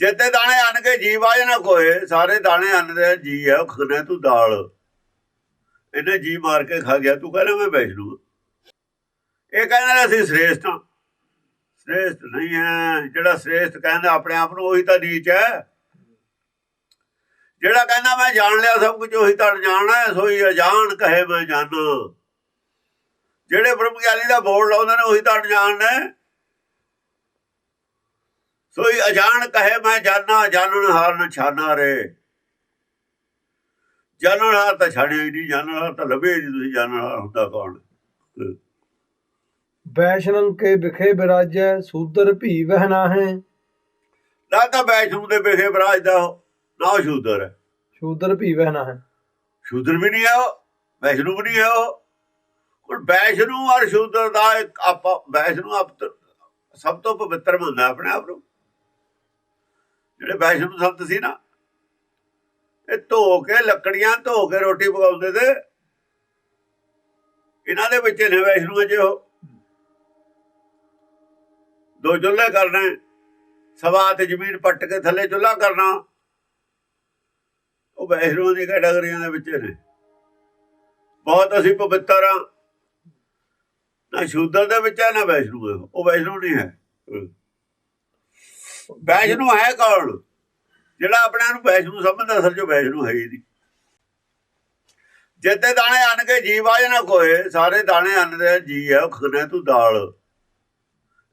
ਜਿੱਤੇ ਦਾਣੇ ਅੰਨ ਕੇ ਜੀਵ ਆਜ ਨਾ ਕੋਏ ਸਾਰੇ ਦਾਣੇ ਅੰਨ ਦੇ ਜੀ ਹੈ ਉਹ ਖਨੇ ਤੂੰ ਦਾਲ। ਇਹਨੇ ਜੀ ਮਾਰ ਕੇ ਖਾ ਗਿਆ, ਤੂੰ ਕਹਿੰਦਾ ਮੈਂ ਵੈਸ਼ਨੂ ਹਾਂ। ਇਹ ਕਹਿੰਦਾ ਅਸੀਂ ਸ੍ਰੇਸ਼ਟ ਹਾਂ ਸ੍ਰੇਸ਼ਟ ਨਹੀਂ ਹੈ, ਜਿਹੜਾ ਸ੍ਰੇਸ਼ਟ ਕਹਿੰਦਾ ਆਪਣੇ ਆਪ ਨੂੰ, ਉਹੀ ਤਾਂ ਨੀਚ ਹੈ। ਜਿਹੜਾ ਕਹਿੰਦਾ ਮੈਂ ਜਾਣ ਲਿਆ ਸਭ ਕੁਝ, ਉਹੀ ਤਾਂ ਜਾਣਨਾ ਹੈ, ਸੋਈ ਅਜਾਣ ਕਹੇ ਮੈਂ ਜਾਣਾ। ਜਿਹੜੇ ਬ੍ਰਹਮ ਗਿਆਨੀ ਦਾ ਬੋਰਡ ਲਾਉਂਦੇ ਨੇ, ਉਹੀ ਤਾਂ ਜਾਣਨਾ ਹੈ ਸੋਈ ਅਜਾਣ ਕਹੇ ਮੈਂ ਜਾਣਾ ਜਾਣਨ ਹਾਰ ਨ ਛਾਨਾ ਰੇ। ਜਾਣਨ ਹਾਰ ਤਾਂ ਛਾੜਿਆ ਹੀ ਨਹੀਂ ਜਾਣਨ ਹਾਰ ਤਾਂ ਲੱਭੇ ਨਹੀਂ ਤੁਸੀਂ ਜਾਣਨ ਹਾਰ ਹੁੰਦਾ ਕੌਣ? ਵੈਸ਼ਨੰ ਕੇ ਵਿਖੇ ਬਿਰਾਜੈ ਸੂਦਰ ਭੀ ਵਹਿਨਾ ਹੈ ਨਾ ਤਾਂ ਵੈਸ਼ਨੂ ਦੇ ਵਿਖੇ ਬਰਾਜ ਦਾ ਉਹ, ਨਾ ਸ਼ੂਦਰ। ਹੈ ਸ਼ੂਦਰ ਭੀ ਵਹਿਨਾ ਹੈ ਸ਼ੂਦਰ ਵੀ ਨਹੀਂ ਹੈ ਉਹ ਵੈਸ਼ਨੂ ਵੀ ਨਹੀਂ ਹੈ ਉਹ। ਹੁਣ ਵੈਸ਼ਨੂ ਔਰ ਸ਼ੂਦਰ ਦਾ ਇੱਕ ਆਪਾਂ ਵੈਸ਼ਨੂ ਆਪ ਸਭ ਤੋਂ ਪਵਿੱਤਰ ਮੰਨਦਾ ਆਪਣੇ ਆਪ ਨੂੰ। ਜਿਹੜੇ ਵੈਸ਼ਨੂ ਸੰਤ ਸੀ ਨਾ, ਇਹ ਧੋ ਕੇ ਲੱਕੜੀਆਂ ਧੋ ਕੇ ਰੋਟੀ ਪਕਾਉਂਦੇ ਤੇ ਇਹਨਾਂ ਦੇ ਵਿੱਚ ਨੇ ਵੈਸ਼ਨੂ ਅਜੇ ਉਹ। ਦੋ ਚੁੱਲ੍ਹੇ ਕਰਨੇ, ਸਵਾ ਤੇ ਜ਼ਮੀਨ ਪੱਟ ਕੇ ਥੱਲੇ ਚੁੱਲ੍ਹਾ ਕਰਨਾ। ਉਹ ਵੈਸ਼ਨੂ ਦੀ ਕੈਟਾਗਰੀਆਂ ਦੇ ਵਿੱਚ ਨੇ। ਬਹੁਤ ਅਸੀਂ ਪਵਿੱਤਰ ਆ। ਨਾ ਸ਼ੂਦਰ ਦੇ ਵਿੱਚ ਹੈ ਨਾ ਵੈਸ਼ਨੂ ਉਹ ਵੈਸ਼ਨੂ ਨਹੀਂ ਹੈ। ਵੈਸ਼ਨੂ ਹੈ ਕੌਣ? ਜਿਹੜਾ ਆਪਣੇ ਨੂੰ ਵੈਸ਼ਨੂ ਸਮਝਦਾ, ਅਸਲ ਚ ਵੈਸ਼ਨੂ ਹੈ ਹੀ ਨਹੀਂ। ਜਿੱਤੇ ਦਾਣੇ ਅੰਨ ਕੇ ਜੀਵ ਆਜ ਨਾ ਕੋਏ ਸਾਰੇ ਦਾਣੇ ਅੰਨ ਦੇ ਜੀ ਹੈ ਉਹ ਖਨੇ ਤੂੰ ਦਾਲ।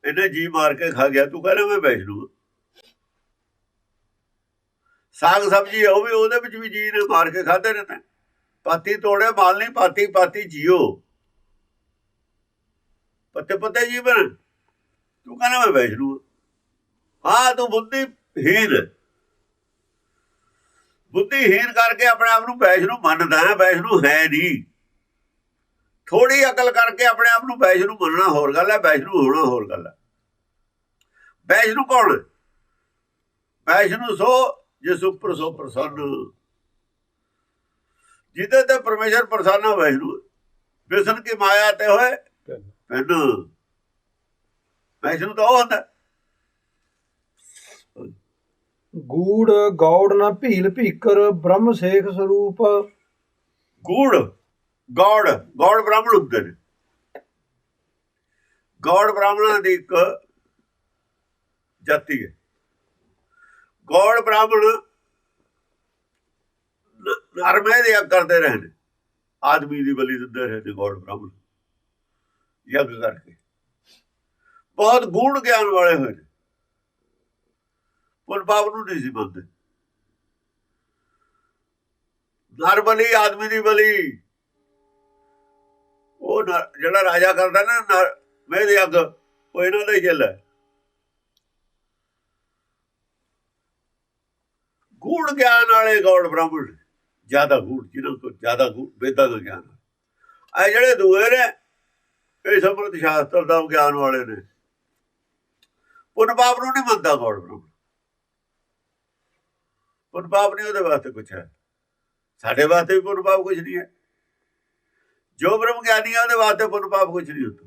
ਇਹਨੇ ਜੀ ਮਾਰ ਕੇ ਖਾ ਗਿਆ, ਤੂੰ ਕਹਿੰਦਾ ਮੈਂ ਵੈਸ਼ਨੂ ਸਾਗ ਸਬਜੀ ਉਹ ਵੀ ਉਹਦੇ ਵਿੱਚ ਵੀ ਜੀ ਨੇ ਮਾਰ ਕੇ ਖਾਦੇ ਨੇ ਤਾਂ। ਪਾਤੀ ਤੋੜੇ ਮਾਲ ਨਹੀਂ, ਪਾਤੀ ਪਾਤੀ ਜੀਓ। ਪੱਤੇ ਪੱਤੇ ਜੀਵਨ ਤੂੰ ਕਹਿੰਦਾ ਮੈਂ ਵੈਸ਼ਨੂ ਹਾਂ। ਹਾਂ ਤੂੰ ਬੁੱਧੀ ਹੀਨ ਕਰਕੇ ਆਪਣੇ ਆਪ ਨੂੰ ਵੈਸ਼ਨੂ ਮੰਨਦਾ ਹੈ ਵੈਸ਼ਨੂ ਹੈ ਨਹੀਂ। ਥੋੜੀ ਅਕਲ ਕਰਕੇ ਆਪਣੇ ਆਪ ਨੂੰ ਵੈਸ਼ਨੂ ਮੰਨਣਾ ਹੋਰ ਗੱਲ ਹੈ ਵੈਸ਼ਨੂ ਹੋਣਾ ਹੋਰ ਗੱਲ ਹੈ। ਵੈਸ਼ਨੂ ਕੌਣ? ਹੈ? ਵੈਸ਼ਨੂ ਸੋ ਜਿਸ ਉੱਪਰ ਸੋ ਪ੍ਰਸੰਨ। ਜਿਹਦੇ ਤੇ ਪਰਮੇਸ਼ਰ ਪ੍ਰਸੰਨ ਹੈ ਵੈਸ਼ਨੂ। ਵਿਸ਼ਨ ਕੀ ਮਾਇਆ ਤੇ ਹੋਏ? ਪੈਨ ਵੈਸ਼ਨੂ ਤਾਂ ਉਹ ਹੁੰਦਾ। ਗੂੜ ਗੌੜ ਨਾ ਭੀਲ ਭੀਕਰ ਬ੍ਰਹਮ ਸੇਖ ਸਰੂਪ। ਗੂੜ? ਗੌੜ? ਗੌੜ ਬ੍ਰਾਹਮਣ ਹੁੰਦੇ ਨੇ। ਗੌੜ ਬ੍ਰਾਹਮਣਾਂ ਦੀ ਇੱਕ ਜਾਤੀ ਹੈ। ਗੌੜ ਬ੍ਰਾਹਮਣ ਨਰਮੇ ਦੇ ਕਰਦੇ ਰਹੇ ਨੇ। ਆਦਮੀ ਦੀ ਬਲੀ ਦਿੰਦੇ ਰਹੇ ਨੇ ਗੌੜ ਬ੍ਰਾਹਮਣ। ਯੱਗ ਕਰਕੇ। ਬਹੁਤ ਗੂੜ ਗਿਆਨ ਵਾਲੇ ਹੋਏ ਨੇ। ਪੁੰਨ ਬਾਬ ਨੂੰ ਨਹੀਂ ਸੀ ਮੰਨਦੇ ਨਰ ਬਲੀ, ਆਦਮੀ ਦੀ ਬਲੀ। ਉਹ ਨਰ- ਜਿਹੜਾ ਰਾਜਾ ਕਰਦਾ ਨਾ, ਨਰ ਮੇਰੇ ਅੱਗ, ਉਹ ਇਹਨਾਂ ਦਾ ਹੀ ਜਲ ਹੈ। ਗੂੜ ਗਿਆਨ ਵਾਲੇ ਗੌੜ ਬ੍ਰਾਹਮਣ, ਜ਼ਿਆਦਾ ਗੂੜ, ਜਿਹਨਾਂ ਤੋਂ ਜ਼ਿਆਦਾ ਗੂੜ, ਵੇਦਾਂ ਦਾ ਗਿਆਨ ਆ ਜਿਹੜੇ ਦੂਏ ਨੇ, ਇਹ ਸਮਰਤ ਸ਼ਾਸਤਰ ਦਾ ਗਿਆਨ ਵਾਲੇ ਨੇ। ਪੁੰਨ ਪਾਪ ਨੂੰ ਨਹੀਂ ਮੰਨਦਾ ਗੌੜ ਬ੍ਰਾਹਮਣ। ਪੁੰਨ ਪਾਪ ਨਹੀਂ ਉਹਦੇ ਵਾਸਤੇ ਕੁਛ ਹੈ। ਸਾਡੇ ਵਾਸਤੇ ਵੀ ਪੁੰਨ ਪਾਪ ਕੁਛ ਨਹੀਂ ਹੈ। ਜੋ ਬ੍ਰਹਮ ਗਿਆਨੀ ਹੈ ਉਹਦੇ ਵਾਸਤੇ ਪੁੰਨ ਪਾਪ ਕੁਛ ਨਹੀਂ ਹੁੰਦਾ।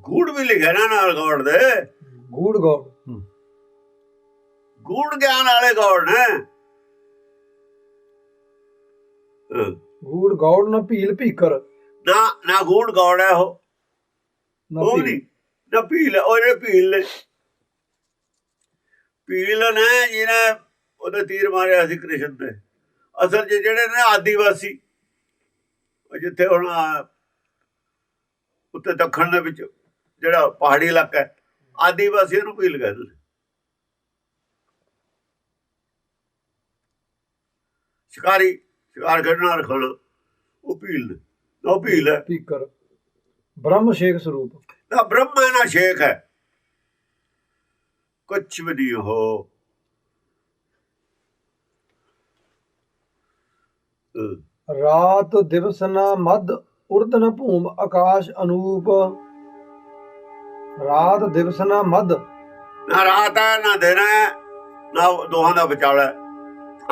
ਗੂੜ ਵੀ ਲਿਖਿਆ ਨਾ ਨਾਲ ਗੌੜ ਦੇ। ਗੂੜ ਗੌੜ। ਗੂੜ ਗਿਆਨ ਵਾਲੇ ਗੌੜ ਨੇ। ਹਾਂ। ਗੂੜ ਗੌੜ ਨਾ ਭੀਲ ਭੀਕਰ ਨਾ ਨਾ ਗੂੜ ਗੌੜ ਹੈ ਉਹ। ਨਾ ਭੀਲ। ਨਾ ਭੀਲ ਉਹ ਜਿਹੜੇ ਭੀਲ ਨੇ ਭੀਲ ਨੇ ਜਿਹਨੇ ਉਹਦੇ ਤੀਰ ਮਾਰਿਆ ਸੀ ਕ੍ਰਿਸ਼ਨ ਤੇ। ਅਸਲ 'ਚ ਜਿਹੜੇ ਨੇ ਆਦੀਵਾਸੀ ਜਿੱਥੇ ਹੁਣ ਉੱਤੇ ਦੱਖਣ ਦੇ ਵਿੱਚ ਜਿਹੜਾ ਪਹਾੜੀ ਇਲਾਕਾ ਹੈ ਆਦੀਵਾਸੀਆਂ ਨੂੰ ਭੀਲ ਕਹਿੰਦੇ ਸ਼ਿਕਾਰੀ ਸ਼ਿਕਾਰ ਖੇਡਣਾ ਰਖਣਾ ਉਹ ਭੀਲ ਨੇ। ਉਹ ਭੀਲ ਹੈ। ਭੀਕਰ ਬ੍ਰਹਮ ਸੇਖ ਸਰੂਪ। ਨਾ ਬ੍ਰਹਮ ਹੈ ਨਾ ਸ਼ੇਖ ਹੈ। ਕੁਛ ਵੀ ਨਹੀਂ ਹੋ ਰਾਤ ਦਿਵਸ ਨਾ ਮਦ ਉਰਦ ਨ ਭੂਮ ਆਕਾਸ਼ ਅਨੂਪ। ਰਾਤ ਦਿਵਸ ਨਾ ਮਦ ਨਾ ਰਾਤ ਹੈ ਨਾ ਦਿਨ ਹੈ ਨਾ ਦੋਹਾਂ ਦਾ ਵਿਚਾਲਾ।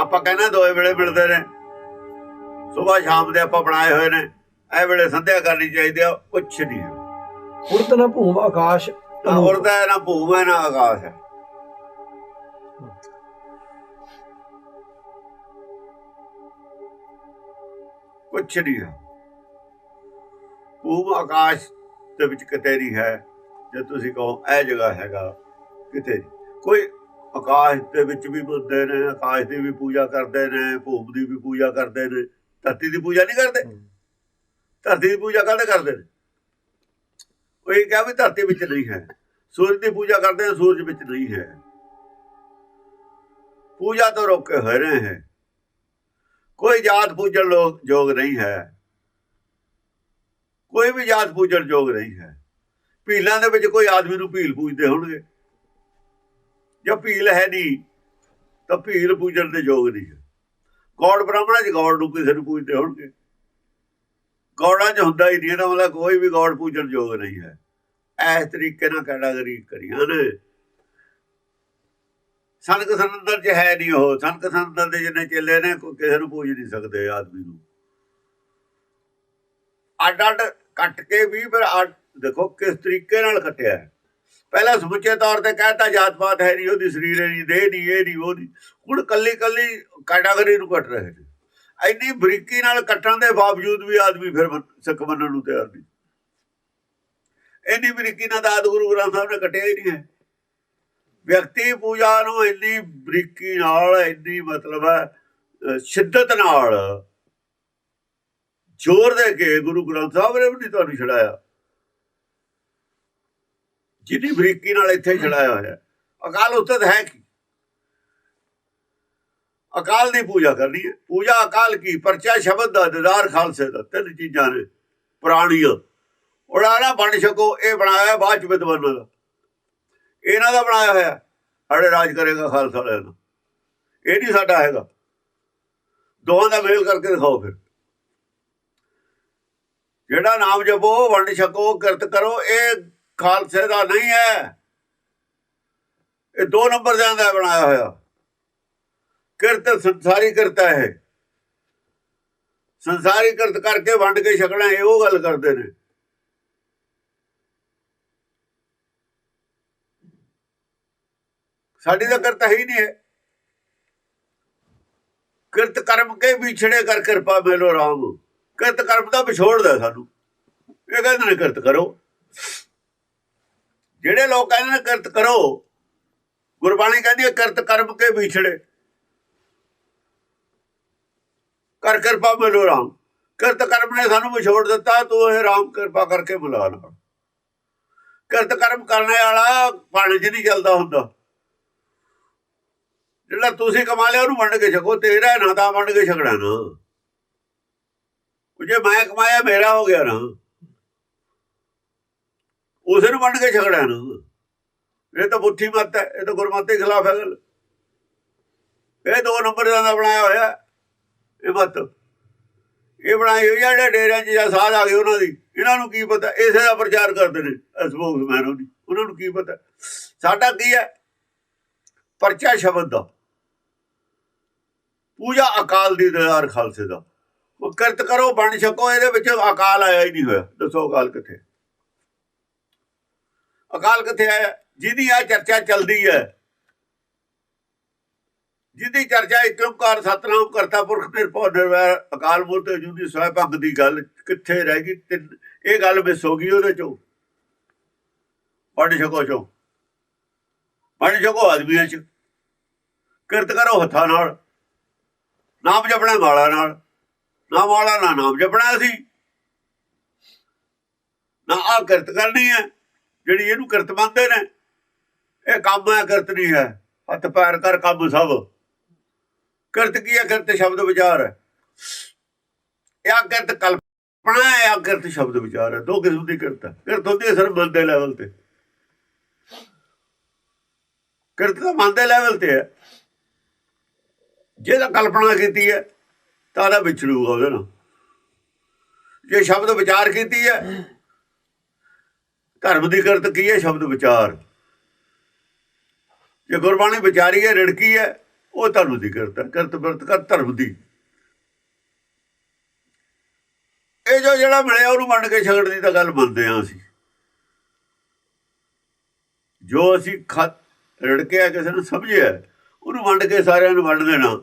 ਆਪਾਂ ਕਹਿੰਦੇ ਦੋਏ ਵੇਲੇ ਮਿਲਦੇ ਨੇ। ਸਵੇਰ ਸ਼ਾਮ ਦੇ ਆਪਾਂ ਬਣਾਏ ਹੋਏ ਨੇ। ਇਹ ਵੇਲੇ ਸੰਧਿਆ ਕਰਨੀ ਚਾਹੀਦੀ ਆ ਕੁਛ ਨਹੀਂ। ਉਰਦ ਨ ਭੂਮ ਆਕਾਸ਼ ਉਰਦਾ ਹੈ ਨਾ ਭੂਮ ਹੈ ਨਾ ਆਕਾਸ਼ ਹੈ। ਕੁਛ ਨਹੀਂ ਹੈ। ਭੂਮ ਆਕਾਸ਼ ਦੇ ਵਿੱਚ ਕਿਤੇ ਨਹੀਂ ਹੈ। ਜੇ ਤੁਸੀਂ ਕਹੋ ਇਹ ਜਗ੍ਹਾ ਹੈਗਾ ਕਿਤੇ ਕੋਈ ਆਕਾਸ਼ ਦੇ ਵਿੱਚ ਵੀ ਮੰਨਦੇ ਨੇ ਆਕਾਸ਼ ਦੀ ਵੀ ਪੂਜਾ ਕਰਦੇ ਨੇ ਭੂਮ ਦੀ ਵੀ ਪੂਜਾ ਕਰਦੇ ਨੇ ਧਰਤੀ ਦੀ ਪੂਜਾ ਨਹੀਂ ਕਰਦੇ। ਧਰਤੀ ਦੀ ਪੂਜਾ ਕਾਹਦੇ ਕਰਦੇ ਨੇ? ਉਹ ਇਹ ਕਿਹਾ ਵੀ ਧਰਤੀ ਵਿੱਚ ਨਹੀਂ ਹੈ। ਸੂਰਜ ਦੀ ਪੂਜਾ ਕਰਦੇ ਨੇ ਸੂਰਜ ਵਿੱਚ ਨਹੀਂ ਹੈ। ਪੂਜਾ ਤੋਂ ਰੋਕੇ ਹੋਏ ਰਹੇ ਹੈ। ਕੋਈ ਜਾਤ ਪੂਜਣ ਲੋਕ ਯੋਗ ਨਹੀਂ ਹੈ। ਕੋਈ ਵੀ ਜਾਤ ਪੂਜਣ ਯੋਗ ਨਹੀਂ ਹੈ। ਭੀਲਾਂ ਦੇ ਵਿੱਚ ਕੋਈ ਆਦਮੀ ਨੂੰ ਭੀਲ ਪੂਜਦੇ ਹੋਣਗੇ। ਜੇ ਭੀਲ ਹੈ ਨਹੀਂ, ਤਾਂ ਭੀਲ ਪੂਜਣ ਦੇ ਯੋਗ ਨਹੀਂ ਹੈ। ਗੌੜ ਬ੍ਰਾਹਮਣਾਂ ਚ ਗੌੜ ਨੂੰ ਕਿਸੇ ਨੂੰ ਪੂਜਦੇ ਹੋਣਗੇ? ਗੌੜਾਂ ਚ ਹੁੰਦਾ ਹੀ ਨਹੀਂ ਇਹਦਾ ਮਤਲਬ ਕੋਈ ਵੀ ਗੌੜ ਪੂਜਣ ਯੋਗ ਨਹੀਂ ਹੈ। ਇਸ ਤਰੀਕੇ ਨਾਲ ਕੈਟਾਗਰੀ ਕਰੀਆਂ ਨੇ। ਸੰਤ ਸੰਦਰ ਚ ਹੈ ਨਹੀਂ ਉਹ। ਸੰਤ ਸੰਦਰ ਦੇ ਜਿੰਨੇ ਚੇਲੇ ਨੇ, ਕੋਈ ਕਿਸੇ ਨੂੰ ਪੂਜ ਨਹੀਂ ਸਕਦੇ ਆਦਮੀ ਨੂੰ। ਅੱਡ ਅੱਡ ਕੱਟ ਕੇ ਵੀ ਫਿਰ ਅੱਡ- ਦੇਖੋ ਕਿਸ ਤਰੀਕੇ ਨਾਲ ਕੱਟਿਆ ਹੈ। ਪਹਿਲਾਂ ਸਮੁੱਚੇ ਤੌਰ ਤੇ ਕਹਿਤਾ ਜਾਤ ਪਾਤ ਹੈ ਨਹੀਂ, ਉਹਦੀ ਸਰੀਰ ਹੈ ਨਹੀਂ, ਦੇਹ ਨਹੀਂ, ਇਹ ਨਹੀਂ, ਉਹ ਨਹੀਂ। ਹੁਣ ਕੱਲੀ ਕੱਲੀ ਕੈਟਾਗਰੀ ਨੂੰ ਕੱਟ ਰਹੇ ਨੇ। ਇੰਨੀ ਬਰੀਕੀ ਨਾਲ ਕੱਟਣ ਦੇ ਬਾਵਜੂਦ ਵੀ ਆਦਮੀ ਫਿਰ ਸਿੱਖ ਮੰਨਣ ਨੂੰ ਤਿਆਰ ਨਹੀਂ। ਇੰਨੀ ਬਰੀਕੀ ਨਾਲ ਦਾਦ ਗੁਰੂ ਗ੍ਰੰਥ ਸਾਹਿਬ ਨੇ ਕੱਟਿਆ ਹੀ ਨਹੀਂ ਹੈ। ਵਿਅਕਤੀ ਪੂਜਾ ਨੂੰ ਇੰਨੀ ਬਰੀਕੀ ਨਾਲ, ਇੰਨੀ ਮਤਲਬ ਹੈ ਸ਼ਿੱਦਤ ਨਾਲ ਜ਼ੋਰ ਦੇ ਕੇ ਗੁਰੂ ਗ੍ਰੰਥ ਸਾਹਿਬ ਨੇ ਵੀ ਨਹੀਂ ਤੁਹਾਨੂੰ ਛੜਾਇਆ ਜਿੰਨੀ ਬਰੀਕੀ ਨਾਲ ਇੱਥੇ ਛੜਾਇਆ ਹੋਇਆ। ਅਕਾਲ ਉਸਤਤ ਹੈ ਕੀ? ਅਕਾਲ ਦੀ ਪੂਜਾ ਕਰਨੀ ਹੈ। ਪੂਜਾ ਅਕਾਲ ਕੀ? ਪਰਚਾ, ਸ਼ਬਦ ਦਾ ਦਿਦਾਰ ਖਾਲਸੇ ਦਾ। ਤਿੰਨ ਚੀਜ਼ਾਂ ਨੇ। ਪੁਰਾਣੀਆਂ। ਉਡਾਣਾ ਬਣ ਸਕੋ, ਇਹ ਬਣਾਇਆ ਬਾਅਦ ਚ ਵਿਦਵਾਨਾਂ ਦਾ। ਇਹਨਾਂ ਦਾ ਬਣਾਇਆ ਹੋਇਆ। ਸਾਡੇ ਰਾਜ ਕਰੇਗਾ ਖਾਲਸਾ ਵਾਲਿਆਂ ਦਾ ਇਹ ਨਹੀਂ ਸਾਡਾ ਹੈਗਾ। ਦੋਵਾਂ ਦਾ ਮੇਲ ਕਰਕੇ ਦਿਖਾਓ ਫਿਰ। ਜਿਹੜਾ ਨਾਮ ਜਪੋ, ਵੰਡ ਛਕੋ, ਕਿਰਤ ਕਰੋ, ਇਹ ਖਾਲਸੇ ਦਾ ਨਹੀਂ ਹੈ। ਇਹ ਦੋ ਨੰਬਰ ਦਾ ਬਣਾਇਆ ਹੋਇਆ। ਕਿਰਤ, ਸੰਸਾਰੀ ਕਰਤਾ ਹੈ ਸੰਸਾਰੀ ਕਿਰਤ ਕਰਕੇ ਵੰਡ ਕੇ ਛਕਣਾ, ਇਹ ਉਹ ਗੱਲ ਕਰਦੇ ਨੇ। ਸਾਡੀ ਤਾਂ ਕਰਤਾ ਹੀ ਨਹੀਂ ਹੈ। ਕਿਰਤ ਕਰਮ ਕੇ ਵਿਛੜੇ ਕਰ ਕਿਰਪਾ ਮੇਲੋ ਰਾਮ ਕਿਰਤ ਕਰਮ ਦਾ ਵਿਛੋੜਦਾ ਸਾਨੂੰ। ਇਹ ਕਹਿੰਦੇ ਨੇ ਕਿਰਤ ਕਰੋ। ਜਿਹੜੇ ਲੋਕ ਕਹਿੰਦੇ ਨੇ ਕਿਰਤ ਕਰੋ, ਗੁਰਬਾਣੀ ਕਹਿੰਦੀ ਹੈ ਕਿਰਤ ਕਰਮ ਕੇ ਵਿਛੜੇ ਕਰ ਕਿਰਪਾ ਮਿਲੋ ਰਾਮ। ਕਿਰਤ ਕਰਮ ਨੇ ਸਾਨੂੰ ਵਿਛੋੜ ਦਿੱਤਾ, ਤੂੰ ਇਹ ਰਾਮ ਕਿਰਪਾ ਕਰਕੇ ਬੁਲਾ ਲਾ। ਕਿਰਤ ਕਰਮ ਕਰਨ ਵਾਲਾ ਪਾਣੀ 'ਚ ਨਹੀਂ ਚੱਲਦਾ ਹੁੰਦਾ। ਜਿਹੜਾ ਤੁਸੀਂ ਕਮਾ ਲਿਆ ਉਹਨੂੰ ਵੰਡ ਕੇ ਛਕੋ, ਤੇਰਾ ਨਾ ਤਾਂ ਵੰਡ ਕੇ ਛਕਣਾ ਨਾ। ਜੇ ਮੈਂ ਕਮਾਇਆ, ਮੇਰਾ ਹੋ ਗਿਆ ਨਾ। ਉਸੇ ਨੂੰ ਵੰਡ ਕੇ ਛਕਣਾ ਨਾ। ਇਹ ਤਾਂ ਬੁੱਧੀ ਮਤ ਹੈ, ਇਹ ਤਾਂ ਗੁਰਮਤਿ ਦੇ ਖਿਲਾਫ ਹੈ। ਗੱਲ ਇਹ ਦੋ ਨੰਬਰ ਦਾ ਬਣਾਇਆ ਹੋਇਆ। ਇਹ ਮਤ। ਇਹ ਬਣਾਈ ਹੋਈ ਜਿਹੜੇ ਡੇਰਿਆਂ 'ਚ ਜਾਂ ਸਾਧ ਆ ਗਏ ਉਹਨਾਂ ਦੀ। ਇਹਨਾਂ ਨੂੰ ਕੀ ਪਤਾ? ਇਸੇ ਦਾ ਪ੍ਰਚਾਰ ਕਰਦੇ ਨੇ ਸਪੋਕਸਮੈਨ ਉਹਦੀ ਉਹਨਾਂ ਨੂੰ ਕੀ ਪਤਾ? ਸਾਡਾ ਕੀ ਹੈ? ਪਰਚਾ ਸ਼ਬਦ ਦਾ। ਪੂਜਾ ਅਕਾਲ ਦੀ ਦਰਬਾਰ ਖਾਲਸੇ ਦਾ। ਉਹ ਕਿਰਤ ਕਰੋ, ਬਣ ਛਕੋ, ਇਹਦੇ ਵਿੱਚ ਅਕਾਲ ਆਇਆ ਹੀ ਨਹੀਂ ਹੋਇਆ। ਦੱਸੋ ਅਕਾਲ ਕਿੱਥੇ? ਅਕਾਲ ਕਿੱਥੇ ਆਇਆ? ਜਿਹਦੀ ਆ ਚਰਚਾ ਚੱਲਦੀ ਹੈ। ਜਿਹਦੀ ਚਰਚਾ ਇੱਕ ਸਤਨਾਮ ਕਰਤਾ ਪੁਰਖ ਨਿਰਭਉ ਨਿਰਵੈਰ, ਅਕਾਲ ਮੂਰਤ ਜੁਦੀ ਸਵੈ ਭੰਗ ਦੀ ਗੱਲ ਕਿੱਥੇ ਰਹਿ ਗਈ ਤਿੰਨ- ਇਹ ਗੱਲ ਮਿਸ ਹੋ ਗਈ ਉਹਦੇ ਚੋਂ। ਪੜ੍ਹ ਛਕੋ ਚੋਂ। ਪੜ੍ਹ ਛਕੋ ਆਦਮੀ ਚ। ਕਿਰਤ ਕਰੋ ਹੱਥਾਂ ਨਾਲ। ਨਾਮ ਜਪਣਾ ਮਾਲਾ ਨਾਲ। ਨਾ ਮਾਲਾ ਨਾ ਨਾਮ ਜਪਣਾ ਸੀ ਨਾ ਆ ਕਿਰਤ ਕਰਨੀ ਹੈ, ਜਿਹੜੀ ਇਹਨੂੰ ਕਿਰਤ ਮੰਨਦੇ ਨੇ। ਇਹ ਕੰਮ ਹੈ, ਕਿਰਤ ਨਹੀਂ ਹੈ। ਹੱਥ ਪੈਰ ਕਰ ਕੰਮ ਸਭ। ਕਿਰਤ ਕੀ ਹੈ? ਕਿਰਤ ਸ਼ਬਦ ਵਿਚਾਰ। ਹੈ ਇਹ ਆ ਕਿਰਤ ਕਲਪਨਾ ਹੈ ਆ ਕਿਰਤ ਸ਼ਬਦ ਵਿਚਾਰ ਹੈ। ਦੋ ਕਿਸਮ ਦੀ ਕਿਰਤ ਹੈ। ਕਿਰਤ ਹੁੰਦੀ ਹੈ ਸਿਰ ਮਨ ਦੇ ਲੈਵਲ ਤੇ। ਕਿਰਤ ਤਾਂ ਮਨ ਦੇ ਲੈਵਲ ਤੇ ਹੈ। ਜਿਹਦਾ ਕਲਪਨਾ ਕੀਤੀ ਹੈ, ਤਾਂ ਉਹਦਾ ਵਿਛੜੂਗਾ ਉਹਦੇ ਨਾਲ ਜੇ ਸ਼ਬਦ ਵਿਚਾਰ ਕੀਤੀ ਹੈ, ਧਰਮ ਦੀ ਕਿਰਤ ਕੀ ਹੈ? ਸ਼ਬਦ ਵਿਚਾਰ। ਜੇ ਗੁਰਬਾਣੀ ਵਿਚਾਰੀ ਹੈ, ਰੜਕੀ ਹੈ, ਉਹ ਧਰਮ ਦੀ ਕਿਰਤ ਹੈ। ਕਿਰਤ ਬਿਰਤ ਕਰ ਧਰਮ ਦੀ। ਇਹ ਜੋ ਜਿਹੜਾ ਮਿਲਿਆ, ਉਹਨੂੰ ਮੰਨ ਕੇ ਛਗੜ ਦੀ ਤਾਂ ਗੱਲ ਮੰਨਦੇ ਹਾਂ ਅਸੀਂ। ਜੋ ਅਸੀਂ ਖਤ, ਰੜਕਿਆ ਕਿਸੇ ਨੂੰ ਸਮਝਿਆ, ਉਹਨੂੰ ਵੰਡ ਕੇ ਸਾਰਿਆਂ ਨੂੰ ਵੰਡ ਦੇਣਾ।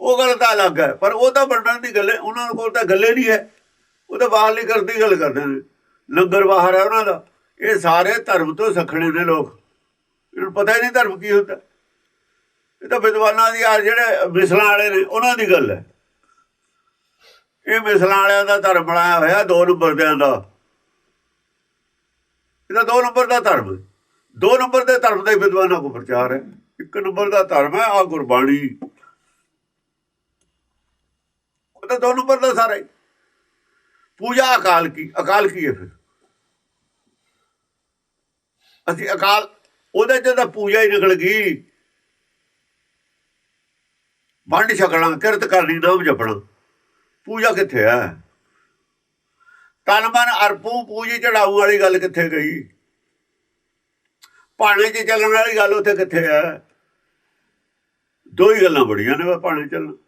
ਉਹ ਗੱਲ ਤਾਂ ਅਲੱਗ ਹੈ, ਪਰ ਉਹ ਤਾਂ ਵੰਡਣ ਦੀ ਗੱਲ ਉਹਨਾਂ ਕੋਲ ਤਾਂ ਗੱਲੇ ਨਹੀਂ ਹੈ। ਉਹ ਤਾਂ ਬਾਹਰਲੀ ਕਰਦੀ ਗੱਲ ਕਰਦੇ ਨੇ। ਲੰਗਰ ਬਾਹਰ ਹੈ ਉਹਨਾਂ ਦਾ। ਇਹ ਸਾਰੇ ਧਰਮ ਤੋਂ ਸਖਣੇ ਨੇ ਲੋਕ। ਇਹਨੂੰ ਪਤਾ ਹੀ ਨਹੀਂ ਧਰਮ ਕੀ ਹੁੰਦਾ। ਇਹ ਤਾਂ ਵਿਦਵਾਨਾਂ ਦੀ ਆ ਜਿਹੜੇ ਮਿਸਲਾਂ ਵਾਲੇ ਨੇ, ਉਹਨਾਂ ਦੀ ਗੱਲ ਹੈ। ਇਹ ਮਿਸਲਾਂ ਵਾਲਿਆਂ ਦਾ ਧਰਮ ਬਣਾਇਆ ਹੋਇਆ ਦੋ ਨੰਬਰ ਦਿਆਂ ਦਾ ਇਹਦਾ ਦੋ ਨੰਬਰ ਦਾ ਧਰਮ ਦੋ ਨੰਬਰ ਦੇ ਧਰਮ ਦਾ ਵਿਦਵਾਨਾਂ ਕੋ ਪ੍ਰਚਾਰ ਹੈ। ਇੱਕ ਨੰਬਰ ਦਾ ਧਰਮ ਹੈ ਆ ਗੁਰਬਾਣੀ। ਉਹ ਤਾਂ ਦੋ ਨੰਬਰ ਦਾ ਸਾਰਾ ਹੀ। ਪੂਜਾ ਅਕਾਲ ਕੀ ਅਕਾਲ ਕੀ ਹੈ ਫਿਰ? ਅਸੀਂ ਅਕਾਲ, ਉਹਦੇ ਚ ਤਾਂ ਪੂਜਾ ਹੀ ਨਿਕਲ ਗਈ। ਵੰਡ ਛਕਣਾ, ਕਿਰਤ ਕਰਨੀ ਨਾਮ ਜਪਣਾ। ਪੂਜਾ ਕਿੱਥੇ ਹੈ? ਤਨ ਮਨ ਅਰਪੂ, ਪੂਜੀ ਚੜਾਉ ਵਾਲੀ ਗੱਲ ਕਿੱਥੇ ਗਈ? ਪਾਣੇ 'ਚ ਚੱਲਣ ਵਾਲੀ ਗੱਲ ਉੱਥੇ ਕਿੱਥੇ ਹੈ? ਦੋ ਹੀ ਗੱਲਾਂ ਬੜੀਆਂ ਨੇ ਵਾ ਪਾਣੇ ਚੱਲਣ।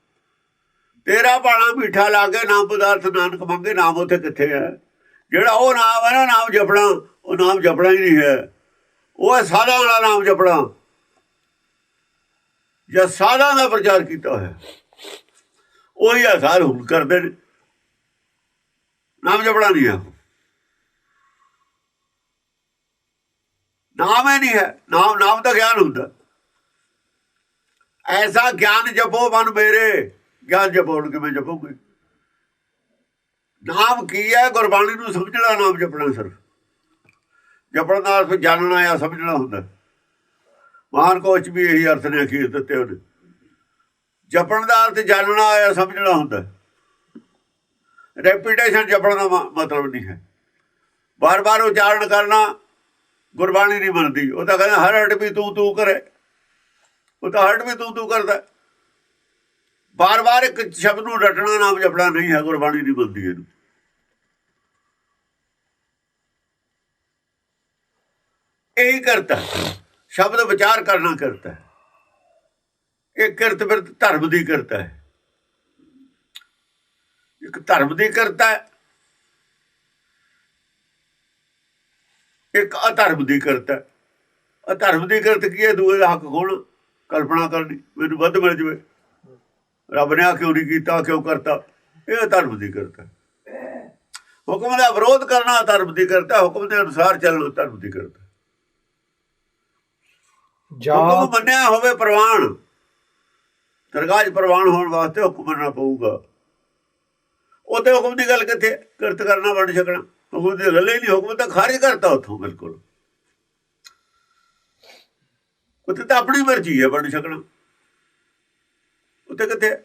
ਤੇਰਾ ਬਾਣਾ ਮਿੱਠਾ ਲਾ ਕੇ ਨਾਮ ਪਦਾਰਥ ਨਾਨਕ ਮੰਗੇ, ਨਾਮ ਉੱਥੇ ਕਿੱਥੇ ਹੈ? ਜਿਹੜਾ ਉਹ ਨਾਮ ਹੈ ਨਾ, ਨਾਮ ਜਪਣਾ, ਉਹ ਨਾਮ ਜਪਣਾ ਹੀ ਨਹੀਂ ਹੈ। ਉਹ ਹੈ ਸਾਧਾਂ ਵਾਲਾ ਨਾਮ ਜਪਣਾ। ਜਾਂ ਸਾਧਾਂ ਦਾ ਪ੍ਰਚਾਰ ਕੀਤਾ ਹੋਇਆ। ਉਹੀ ਆ ਸਾਰ ਹੁਣ ਕਰਦੇ ਨੇ। ਨਾਮ ਜਪਣਾ ਨਹੀਂ ਹੈ। ਨਾਮ ਹੀ ਨਹੀਂ ਹੈ। ਨਾਮ ਨਾਮ ਦਾ ਗਿਆਨ ਹੁੰਦਾ। ਐਸਾ ਗਿਆਨ ਜਪੋ ਮਨ ਮੇਰੇ। ਗਿਆਨ ਜਪੋਣ ਕਿਵੇਂ ਜਪੋਗੇ? ਨਾਮ ਕੀ ਹੈ? ਗੁਰਬਾਣੀ ਨੂੰ ਸਮਝਣਾ, ਨਾਮ ਜਪਣਾ ਸਿਰਫ। ਜਪਣ ਦਾ ਅਰਥ ਜਾਣਨਾ ਜਾਂ ਸਮਝਣਾ ਹੁੰਦਾ ਮਹਾਨ ਕੋਚ ਵੀ ਇਹੀ ਅਰਥ ਨੇ ਅਖੀਰ ਦਿੱਤੇ ਉਹਨੇ ਜਪਣ ਦਾ ਅਰਥ ਜਾਣਨਾ ਜਾਂ ਸਮਝਣਾ ਹੁੰਦਾ ਰੈਪੀਟੇਸ਼ਨ ਜਪਣ ਦਾ ਮਤਲਬ ਨਹੀਂ ਹੈ। ਬਾਰ-ਬਾਰ ਉਚਾਰਨ ਕਰਨਾ ਗੁਰਬਾਣੀ ਨਹੀਂ ਬਣਦੀ ਉਹ ਤਾਂ ਕਹਿੰਦਾ, ਹਰ ਹਟ ਵੀ ਤੂੰ ਤੂੰ ਕਰੇ। ਉਹ ਤਾਂ ਹਟ ਵੀ ਤੂੰ ਤੂੰ ਕਰਦਾ ਬਾਰ-ਬਾਰ ਇੱਕ ਸ਼ਬਦ ਨੂੰ ਰਟਣਾ ਨਾਮ ਜਪਣਾ ਨਹੀਂ ਹੈ, ਗੁਰਬਾਣੀ ਦੀ ਬਣਦੀ ਇਹਨੂੰ। ਇਹੀ ਕਰਤਾ। ਸ਼ਬਦ ਵਿਚਾਰ ਕਰਨਾ ਕਰਤਾ। ਹੈ ਇਹ ਕਿਰਤ ਬਿਰਤ ਧਰਮ ਦੀ ਕਰਤਾ ਹੈ। ਇੱਕ ਧਰਮ ਦੀ ਕਰਤਾ ਹੈ। ਇੱਕ ਅਧਰਮ ਦੀ ਕਰਤਾ ਹੈ। ਅਧਰਮ ਦੀ ਕਰਤ ਕੀ ਹੈ? ਦੂਏ ਦਾ ਹੱਕ ਖੋਣ ਕਲਪਨਾ ਕਰਨੀ। ਮੈਨੂੰ ਵੱਧ ਮਿਲ ਜਵੇ। ਰੱਬ ਨੇ ਆ ਕਿਉਂ ਨਹੀਂ ਕੀਤਾ ਕਿਉਂ ਕਰਤਾ? ਇਹ ਅਧਰਮ ਦੀ ਕਰਤਾ। ਹੁਕਮ ਦਾ ਵਿਰੋਧ ਕਰਨਾ ਧਰਮ ਦੀ ਕਰਤਾ ਹੁਕਮ ਦੇ ਅਨੁਸਾਰ ਚੱਲਣਾ ਧਰਮ ਦੀ ਕਰਤਾ ਹੁਕਮ ਮੰਨਿਆ ਹੋਵੇ ਪ੍ਰਵਾਨ ਦਰਗਾਹ 'ਚ ਪ੍ਰਵਾਨ ਹੋਣ ਵਾਸਤੇ ਹੁਕਮ ਮੰਨਣਾ ਪਊਗਾ। ਉਹਤੇ ਹੁਕਮ ਦੀ ਗੱਲ ਕਿੱਥੇ? ਕਰਤ ਕਰਨਾ ਵੰਡ ਛਕਣਾ। ਹੁਕਮ ਦੀ ਗੱਲ ਹੀ ਨਹੀਂ ਹੁਕਮ ਤਾਂ ਖਾਰਜ ਕਰਤਾ ਉੱਥੋਂ ਬਿਲਕੁਲ। ਉੱਥੇ ਤਾਂ ਆਪਣੀ ਮਰਜ਼ੀ ਹੈ ਵੰਡ ਛਕਣਾ। ਉੱਥੇ ਕਿੱਥੇ